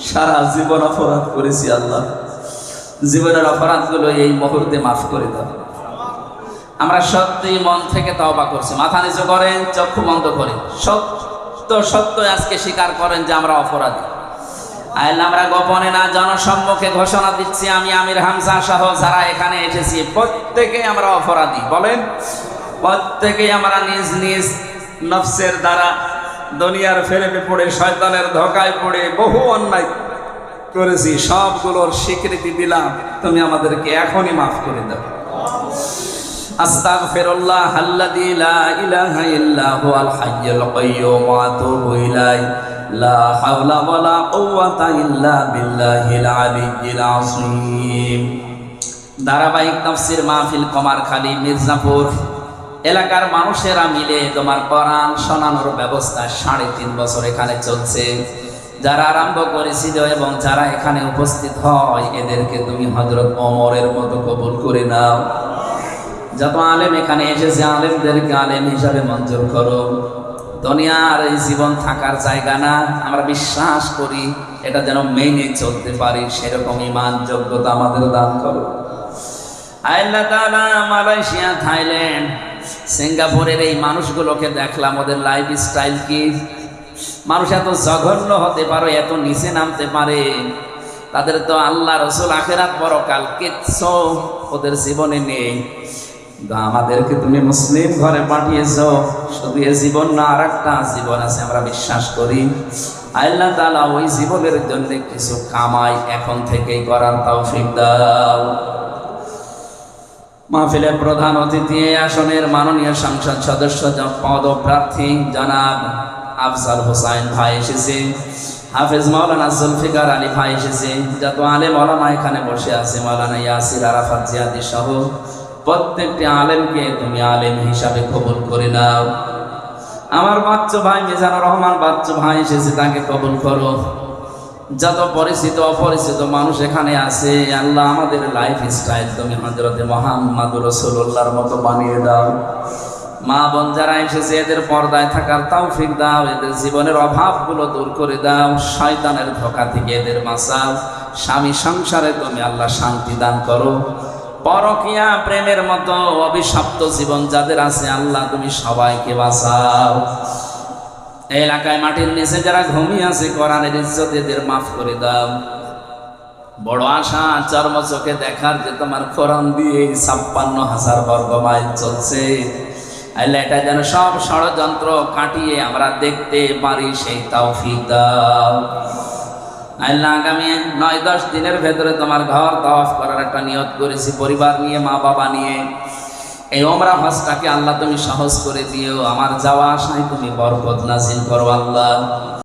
সারা জীবন অপরাধ করেছি আল্লাহ। জীবনের অপরাধগুলো এই মুহূর্তে মাফ করে দাও। আমরা সত্যি মন থেকে তওবা করছি। মাথা নিচু করেন, চক্ষু বন্ধ করেন। সত্য সত্য আজকে স্বীকার করেন যে আমরা অপরাধী। আইল, আমরা গোপনে না জনসম্মুখে ঘোষণা দিচ্ছি, আমি আমির হামজা সহ যারা এখানে এসেছি, প্রত্যেকে আমরা অপরাধী। বলেন প্রত্যেকেই আমরা নিজ নিজ নফসের দ্বারা দুনিয়ার ফেরেপে পড়ে, শয়তানের ধোকায় পড়ে, বহু অন্যায় করেছি, সবগুলোর স্বীকৃতি দিলাম, তুমি আমাদেরকে এখনই মাফ করে দাও। আল্লাযী লা ইলাহা ইল্লা হুয়াল হাইয়ুল কাইয়্যুম, ওয়া আতুবু ইলাইহি। লা হাওলা ওয়ালা কুওয়াতা ইল্লা বিল্লাহিল আলিয়্যিল আযীম। ধারাবাহিক তাফসীর মাহফিল কমারখালী, মির্জাপুর। এলাকার মানুষেরা মিলে তোমার কোরআন শোনানোর ব্যবস্থা সাড়ে তিন বছর এখানে চলছে। যারা আরম্ভ করেছিল এবং যারা এখানে উপস্থিত হয়, এদেরকে তুমি হজরত অমরের মতো কবুল করে নাও। যত আলেম এখানে এসেছে, আলেমদেরকে আলেম হিসাবে মঞ্জুর করো। দুনিয়ার এই জীবন থাকার জায়গা না। আমরা বিশ্বাস করি এটা যেন মেনে চলতে পারি, সেরকম ইমান যোগ্যতা আমাদের দান করো। মালয়েশিয়া, থাইল্যান্ড, সিঙ্গাপুরের এই মানুষগুলোকে দেখলাম, ওদের লাইফ স্টাইল কি? মানুষ এত জঘন্য হতে পারে, এত নিচে নামতে পারে। তাদের তো আল্লাহ রসুল আখেরাত পরকাল কিচ্ছু ওদের জীবনে নেই। আমাদেরকে তুমি মুসলিম ঘরে পাঠিয়েছ, শুধু এ জীবন না আর একটা জীবন আছে, আমরা বিশ্বাস করি। আল্লাহ তালা ওই জীবনের জন্য কিছু কামাই এখন থেকেই করার তৌফিক দাও। মাহফিলের প্রধান অতিথি আসনের মাননীয় সংসদ সদস্য পদপ্রার্থী জনাব আফজাল হোসাইন ভাই এসেছে, হাফেজ মাওলানা জুলফিকার আলী ভাই এসেছে, যত আলেম মৌলানা এখানে বসে আছে, মাওলানা ইয়াসির আরাফাত জিয়াদি সহ প্রত্যেকটি আলেমকে তুমি আলেম হিসাবে কবুল করে নাও। আমার বাচ্চু ভাই মিজানুর রহমান বাচ্চু ভাই এসেছে, তাকে কবুল করো। যত পরিচিত অপরিচিত মানুষ এখানে আছে, আল্লাহ আমাদের লাইফ স্টাইল তুমি হজরতে মোহাম্মদ রসুল্লাহর মতো বানিয়ে দাও। মা বোন যারা এসেছে, এদের পর্দায় থাকার তাও তৌফিক দাও, এদের জীবনের অভাবগুলো দূর করে দাও। শয়তানের ধোকা থেকে এদের বাঁচাও। স্বামী সংসারে তুমি আল্লাহ শান্তি দান করো। পরকিয়া প্রেমের মতো অভিশপ্ত জীবন যাদের আছে, আল্লাহ তুমি সবাইকে বাঁচাও। এলাকায় মাটির নিচে যারা ঘুমিয়ে আছে, কোরআনের ইজ্জত এদের মাফ করে দাও। বড় আশা, চর্ম চোখে দেখার যে তোমার কোরআন দিয়ে ছাপ্পান্ন হাজার বর্গ মাইল চলছে। আল্লাহ এটা যেন সব ষড়যন্ত্র কাটিয়ে আমরা দেখতে পারি, সেই তৌফিক দাও। আল্লাহ আগামী নয়, দশ দিনের ভেতরে তোমার ঘর তওয়াফ করার একটা নিয়ত করেছি, পরিবার নিয়ে মা বাবা নিয়ে। এই ওমরা হজটাকে আল্লাহ তুমি সাহস করে দিও আমার যাওয়া আসায় তুমি বরকত নাজিল করো আল্লাহ।